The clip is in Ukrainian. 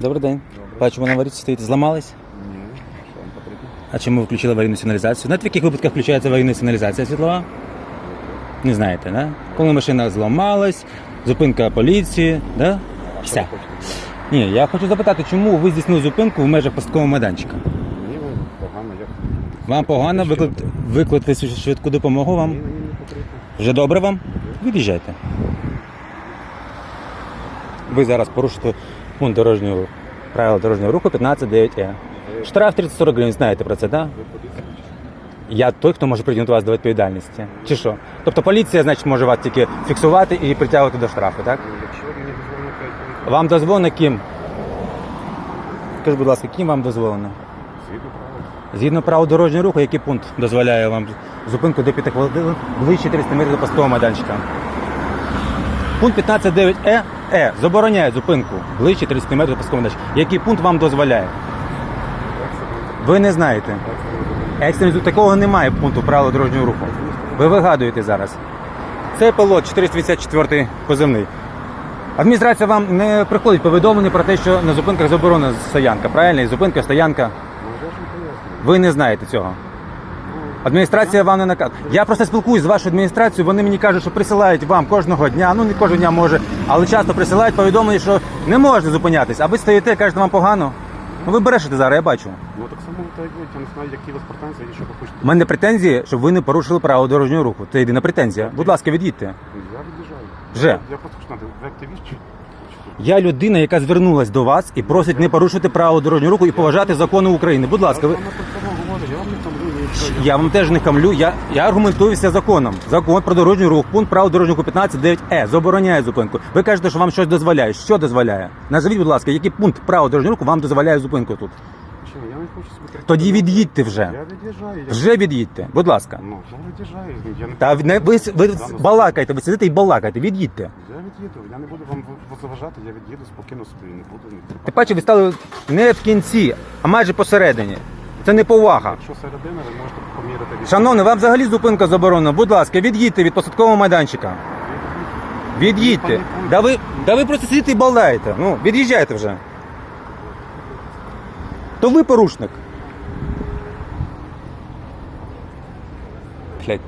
Добрий день. Бачимо, на аварійці стоїть. Зламались? Ні, що вам потрібно? А чому ви включили аварійну сигналізацію? Знаєте, в яких випадках включається аварійна сигналізація світлова? Не знаєте, да? Коли машина зламалась, зупинка поліції, да? А що Все. ви хочете? Ні, я хочу запитати, чому ви здійснили зупинку в межах посткового майданчика? Ні, ви погано, як... Вам погано Що? викликати швидку допомогу Ні, вам? не потрібно. Вже добре вам? Від'їжджайте. Ви зараз порушите пункт дорожнього руху. Правила дорожнього руху 15.9Е. Штраф 30-40 гривень, знаєте про це, так? Я той, хто може притягнути вас до відповідальності. Чи що? Тобто поліція, значить, може вас тільки фіксувати і притягувати до штрафу, так? Якщо мені дозволено 5 хвилин, Вам дозволено ким? Скажіть, будь ласка, ким вам дозволено? згідно правил. Згідно правил дорожнього руху, який пункт дозволяє вам зупинку до 5 хвилин ближче 300 метрів до постового майданчика? Пункт 15.9Е е, забороняє зупинку ближче 30 метрів постового майданчика. Який пункт вам дозволяє? Ви не знаєте. Екстрений такого немає пункту правил дорожнього руху. Ви вигадуєте зараз. Це пилот 484 позивний. Адміністрація вам не приходить повідомлення про те, що на зупинках заборонена стоянка. Правильно? І зупинка, стоянка. Ви не знаєте цього. Адміністрація вам не наказує. Я просто спілкуюсь з вашою адміністрацією, вони мені кажуть, що присилають вам кожного дня, ну не кожного дня може, але часто присилають повідомлення, що не можна зупинятись, а ви стоїте, кажете, вам погано. Ну ви брешете зараз, я бачу. Ну так само так як ви, я не знаю, які у вас претензії, і що ви хочете. У мене претензії, щоб ви не порушили право дорожнього руху. Це єдина претензія. Будь ласка, від'їдьте. Я від'їжджаю. Вже? Я, я просто хочу знати, ви активіст чи? Я людина, яка звернулась до вас і просить не порушити право дорожнього руху і поважати закони України. Будь ласка, ви. Я вам про це говорю, я вам не тамлю, нічого. Я вам теж не хамлю. Я, я аргументуюся законом. Закон про дорожній рух, пункт правил дорожнього 15.9 е забороняє зупинку. Ви кажете, що вам щось дозволяє. Що дозволяє? Назовіть, будь ласка, який пункт правил дорожнього руху вам дозволяє зупинку тут? Чи, я не хочу собі. Тоді від'їдьте вже. Я від'їжджаю. Я... Вже від'їдьте. Будь ласка. Ну, я від'їжджаю. Я не Та не ви, ви балакайте, ви сидите і балакайте. Від'їдьте. Я від'їду, я не буду вам заважати, я від'їду спокійно собі, не буду. ні- Ти бачите, ви стали не в кінці, а майже посередині. Це неповага. Якщо середина, ви можете поміряти від Шановний, вам взагалі зупинка заборонена. Будь ласка, від'їдьте від посадкового майданчика. Від'їдьте. Да ви, да ви просто сидите і балаєте. Ну, від'їжджайте вже. То ви порушник. Блять.